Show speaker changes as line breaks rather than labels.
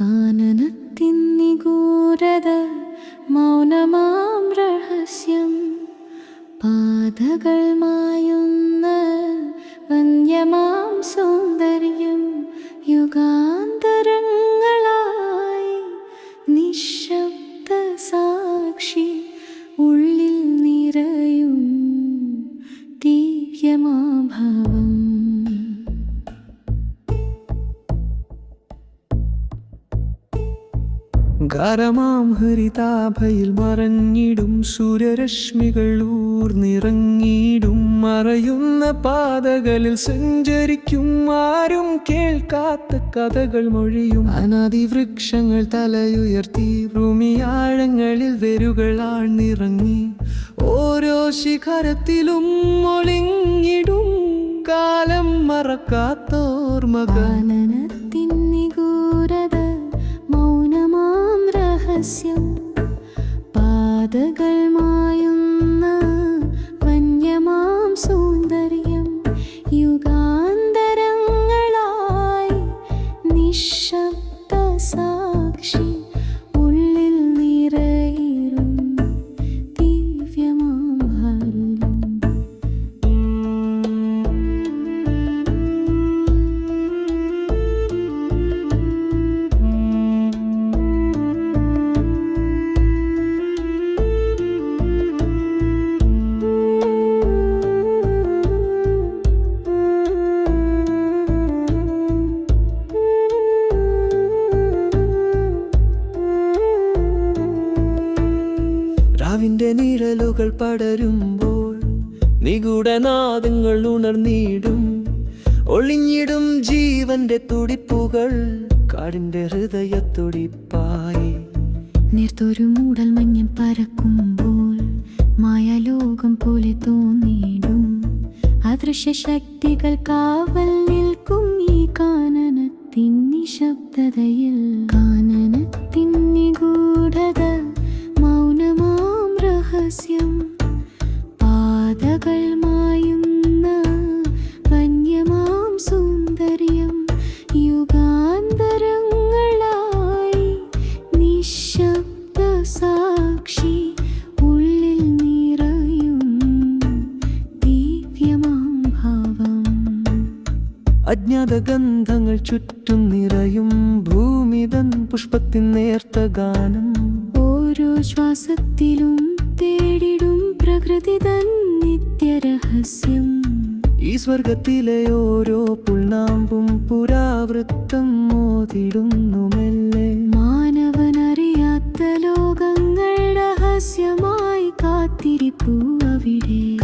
കാനനത്തിൻ നിഗൂഢത മൗനമാം രഹസ്യം. പാതകൾ മായുന്ന വന്യമാം സൗന്ദര്യം യുഗാന്തരങ്ങളായി നിശബ്ദ സാക്ഷി ഉള്ളിൽ നിറയും ദിവ്യമാഭാവം.
ഗാരമാം ഹരിതാഭയിൽ മറഞ്ഞിടും സൂര്യരശ്മികൾ ഊർന്നിറങ്ങിയിടും. മറയുന്ന പാതകളിൽ സഞ്ചരിക്കും ആരും കേൾക്കാത്ത കഥകൾ മൊഴിയും. അനാദിവൃക്ഷങ്ങൾ തലയുയർത്തി ഭൂമിയാഴങ്ങളിൽ വരുകൾ ആഴ്ന്നിറങ്ങി ഓരോ ശിഖരത്തിലും ഒളിങ്ങിടും കാലം മറക്കാത്തോർമകൾ.
നിശബ്ദ
രാവിന്റെ നിഴലുകൾ പടരുമ്പോൾ നിഗൂഢനാദങ്ങൾ ഉണർന്നിടും. ഒളിഞ്ഞിടും ജീവന്റെ തുടിപ്പുകൾ കാടിന്റെ ഹൃദയത്തുടിപ്പായി.
നേർത്തൊരു മൂടൽ മഞ്ഞൻ പരക്കുമ്പോൾ മായാലോകം പോലെ തോന്നിയിടും അദൃശ്യ ശക്തികൾ കാവൽ നിൽക്കും ഈ കാനനത്തിൻ നിശബ്ദതയിൽ. കാനനത്തിൻ രഹസ്യം. പാതകൾ മായുന്ന വന്യമാം സൗന്ദര്യം യുഗാന്തരങ്ങളായി നിശബ്ദ സാക്ഷി ഉള്ളിൽ നിറയും ദിവ്യമാം ഭാവം.
അജ്ഞാത ഗന്ധങ്ങൾ ചുറ്റും നിറയും ഭൂമിതൻ പുഷ്പത്തിൻ നേർത്ത ഗാനം.
ഓരോ ശ്വാസത്തിലും തേടിടും പ്രകൃതി തൻ നിത്യരഹസ്യം.
ഈ സ്വർഗത്തിലെ ഓരോ പുൽനാമ്പും പുരാവൃത്തം മോതിടുന്നു മാനവനറിയാത്ത ലോകങ്ങൾ രഹസ്യമായി കാത്തിരിപ്പു അവിടെ.